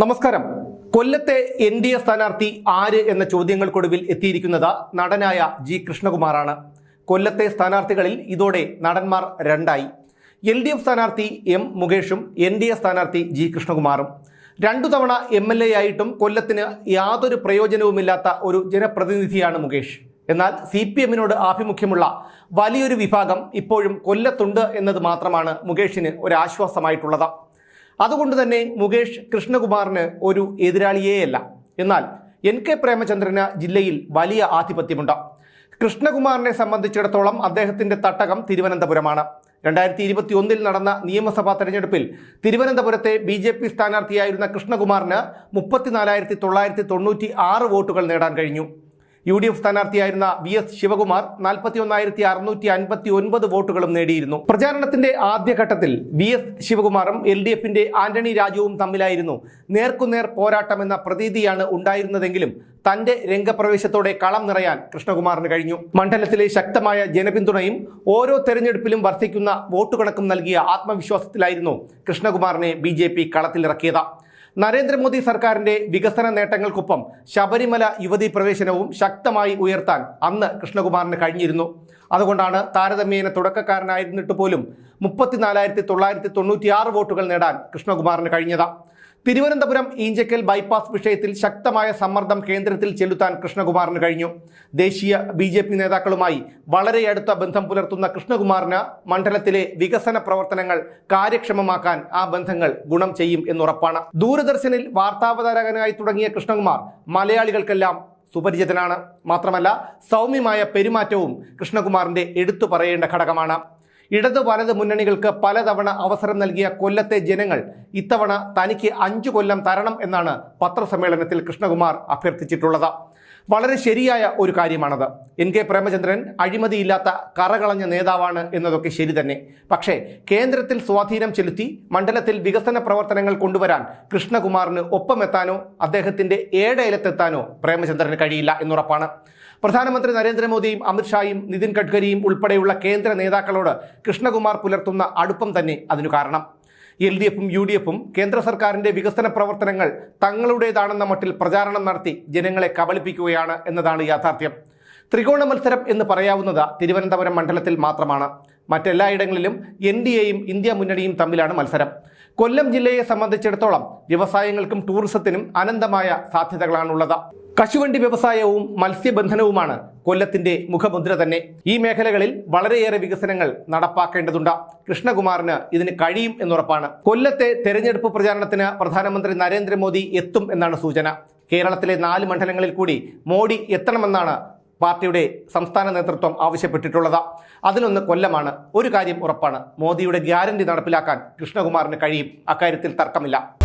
നമസ്കാരം. കൊല്ലത്തെ N D A സ്ഥാനാർത്ഥി ആര് എന്ന ചോദ്യങ്ങൾക്കൊടുവിൽ എത്തിയിരിക്കുന്നത് നടനായ ജി കൃഷ്ണകുമാറാണ്. കൊല്ലത്തെ സ്ഥാനാർത്ഥികളിൽ ഇതോടെ നടന്മാർ രണ്ടായി. എൽ ഡി എഫ് സ്ഥാനാർത്ഥി എം മുകേഷും എൻ ഡി എ സ്ഥാനാർത്ഥി ജി കൃഷ്ണകുമാറും. രണ്ടു തവണ എം എൽ എ ആയിട്ടും കൊല്ലത്തിന് യാതൊരു പ്രയോജനവുമില്ലാത്ത ഒരു ജനപ്രതിനിധിയാണ് മുകേഷ്. എന്നാൽ സി പി എമ്മിനോട് ആഭിമുഖ്യമുള്ള വലിയൊരു വിഭാഗം ഇപ്പോഴും കൊല്ലത്തുണ്ട് എന്നത് മാത്രമാണ് മുകേഷിന് ഒരാശ്വാസമായിട്ടുള്ളത്. അതുകൊണ്ട് തന്നെ മുകേഷ് കൃഷ്ണകുമാറിന് ഒരു എതിരാളിയേയല്ല. എന്നാൽ എൻ കെ പ്രേമചന്ദ്രന് ജില്ലയിൽ വലിയ ആധിപത്യമുണ്ട്. കൃഷ്ണകുമാറിനെ സംബന്ധിച്ചിടത്തോളം അദ്ദേഹത്തിന്റെ തട്ടകം തിരുവനന്തപുരമാണ്. രണ്ടായിരത്തി ഇരുപത്തി ഒന്നിൽ നടന്ന നിയമസഭാ തെരഞ്ഞെടുപ്പിൽ തിരുവനന്തപുരത്തെ ബി ജെ പി സ്ഥാനാർത്ഥിയായിരുന്ന കൃഷ്ണകുമാറിന് മുപ്പത്തിനാലായിരത്തി തൊള്ളായിരത്തി തൊണ്ണൂറ്റി ആറ് വോട്ടുകൾ നേടാൻ കഴിഞ്ഞു. യു ഡി എഫ് സ്ഥാനാർത്ഥിയായിരുന്ന വി എസ് ശിവകുമാർ നാൽപ്പത്തി ഒന്നായിരത്തി അറുന്നൂറ്റി അൻപത്തി ഒൻപത് വോട്ടുകളും നേടിയിരുന്നു. പ്രചാരണത്തിന്റെ ആദ്യഘട്ടത്തിൽ വി എസ് ശിവകുമാറും എൽ ഡി എഫിന്റെ ആന്റണി രാജുവും തമ്മിലായിരുന്നു നേർക്കുനേർ പോരാട്ടമെന്ന പ്രതീതിയാണ് ഉണ്ടായിരുന്നതെങ്കിലും തന്റെ രംഗപ്രവേശത്തോടെ കളം നിറയാൻ കൃഷ്ണകുമാറിന് കഴിഞ്ഞു. മണ്ഡലത്തിലെ ശക്തമായ ജനപിന്തുണയും ഓരോ തെരഞ്ഞെടുപ്പിലും വർദ്ധിക്കുന്ന വോട്ടുകണക്കും നൽകിയ ആത്മവിശ്വാസത്തിലായിരുന്നു കൃഷ്ണകുമാറിനെ ബി ജെ പി കളത്തിലിറക്കിയത്. നരേന്ദ്രമോദി സർക്കാരിന്റെ വികസന നേട്ടങ്ങൾക്കൊപ്പം ശബരിമല യുവതി പ്രവേശനവും ശക്തമായി ഉയർത്താൻ അന്ന് കൃഷ്ണകുമാറിന് കഴിഞ്ഞിരുന്നു. അതുകൊണ്ടാണ് താരതമ്യേന തുടക്കക്കാരനായിരുന്നിട്ട് പോലും മുപ്പത്തിനാലായിരത്തി തൊള്ളായിരത്തി തൊണ്ണൂറ്റിയാറ് വോട്ടുകൾ നേടാൻ കൃഷ്ണകുമാറിന് കഴിഞ്ഞത്. തിരുവനന്തപുരം ഈഞ്ചക്കൽ ബൈപ്പാസ് വിഷയത്തിൽ ശക്തമായ സമ്മർദ്ദം കേന്ദ്രത്തിൽ ചെലുത്താൻ കൃഷ്ണകുമാറിന് കഴിഞ്ഞു. ദേശീയ ബി ജെ പി നേതാക്കളുമായി വളരെ അടുത്ത ബന്ധം പുലർത്തുന്ന കൃഷ്ണകുമാറിന് മണ്ഡലത്തിലെ വികസന പ്രവർത്തനങ്ങൾ കാര്യക്ഷമമാക്കാൻ ആ ബന്ധങ്ങൾ ഗുണം ചെയ്യും എന്നുറപ്പാണ്. ദൂരദർശനിൽ വാർത്താവതാരകനായി തുടങ്ങിയ കൃഷ്ണകുമാർ മലയാളികൾക്കെല്ലാം സുപരിചിതനാണ്. മാത്രമല്ല സൗമ്യമായ പെരുമാറ്റവും കൃഷ്ണകുമാറിന്റെ എടുത്തു പറയേണ്ട ഘടകമാണ്. ഇടത് വലത് മുന്നണികൾക്ക് പലതവണ അവസരം നൽകിയ കൊല്ലത്തെ ജനങ്ങൾ ഇത്തവണ തനിക്ക് അഞ്ചു കൊല്ലം തരണം എന്നാണ് പത്രസമ്മേളനത്തിൽ കൃഷ്ണകുമാർ അഭ്യർത്ഥിച്ചിട്ടുള്ളത്. വളരെ ശരിയായ ഒരു കാര്യമാണത്. എൻ കെ പ്രേമചന്ദ്രൻ അഴിമതിയില്ലാത്ത കറകളഞ്ഞ നേതാവാണ് എന്നതൊക്കെ ശരി തന്നെ. പക്ഷേ കേന്ദ്രത്തിൽ സ്വാധീനം ചെലുത്തി മണ്ഡലത്തിൽ വികസന പ്രവർത്തനങ്ങൾ കൊണ്ടുവരാൻ കൃഷ്ണകുമാറിന് ഒപ്പമെത്താനോ അദ്ദേഹത്തിന്റെ ഏടയിലത്തെത്താനോ പ്രേമചന്ദ്രന് കഴിയില്ല എന്നുറപ്പാണ്. പ്രധാനമന്ത്രി നരേന്ദ്രമോദിയും അമിത്ഷായും നിതിൻ ഗഡ്കരിയും ഉൾപ്പെടെയുള്ള കേന്ദ്ര നേതാക്കളോട് കൃഷ്ണകുമാർ പുലർത്തുന്ന അടുപ്പം തന്നെ അതിനു കാരണം. എൽ ഡി എഫും യു ഡി എഫും കേന്ദ്ര സർക്കാരിന്റെ വികസന പ്രവർത്തനങ്ങൾ തങ്ങളുടേതാണെന്ന മട്ടിൽ പ്രചാരണം നടത്തി ജനങ്ങളെ കബളിപ്പിക്കുകയാണ് എന്നതാണ് യാഥാർത്ഥ്യം. ത്രികോണ മത്സരം എന്ന് പറയാവുന്നത് തിരുവനന്തപുരം മണ്ഡലത്തിൽ മാത്രമാണ്. മറ്റെല്ലായിടങ്ങളിലും എൻ ഡി എയും ഇന്ത്യ മുന്നണിയും തമ്മിലാണ് മത്സരം. കൊല്ലം ജില്ലയെ സംബന്ധിച്ചിടത്തോളം വ്യവസായങ്ങൾക്കും ടൂറിസത്തിനും അനന്തമായ സാധ്യതകളാണുള്ളത്. കശുവണ്ടി വ്യവസായവും മത്സ്യബന്ധനവുമാണ് കൊല്ലത്തിന്റെ മുഖമുദ്ര തന്നെ. ഈ മേഖലകളിൽ വളരെയേറെ വികസനങ്ങൾ നടപ്പാക്കേണ്ടതുണ്ട്. കൃഷ്ണകുമാറിന് ഇതിന് കഴിയും എന്നുറപ്പാണ്. കൊല്ലത്തെ തെരഞ്ഞെടുപ്പ് പ്രചാരണത്തിന് പ്രധാനമന്ത്രി നരേന്ദ്രമോദി എത്തും എന്നാണ് സൂചന. കേരളത്തിലെ നാല് മണ്ഡലങ്ങളിൽ കൂടി മോഡി എത്തണമെന്നാണ് പാർട്ടിയുടെ സംസ്ഥാന നേതൃത്വം ആവശ്യപ്പെട്ടിട്ടുള്ളത്. അതിലൊന്ന് കൊല്ലമാണ്. ഒരു കാര്യം ഉറപ്പാണ്. മോദിയുടെ ഗ്യാരണ്ടി നടപ്പിലാക്കാൻ കൃഷ്ണകുമാറിന് കഴിയും. അക്കാര്യത്തിൽ തർക്കമില്ല.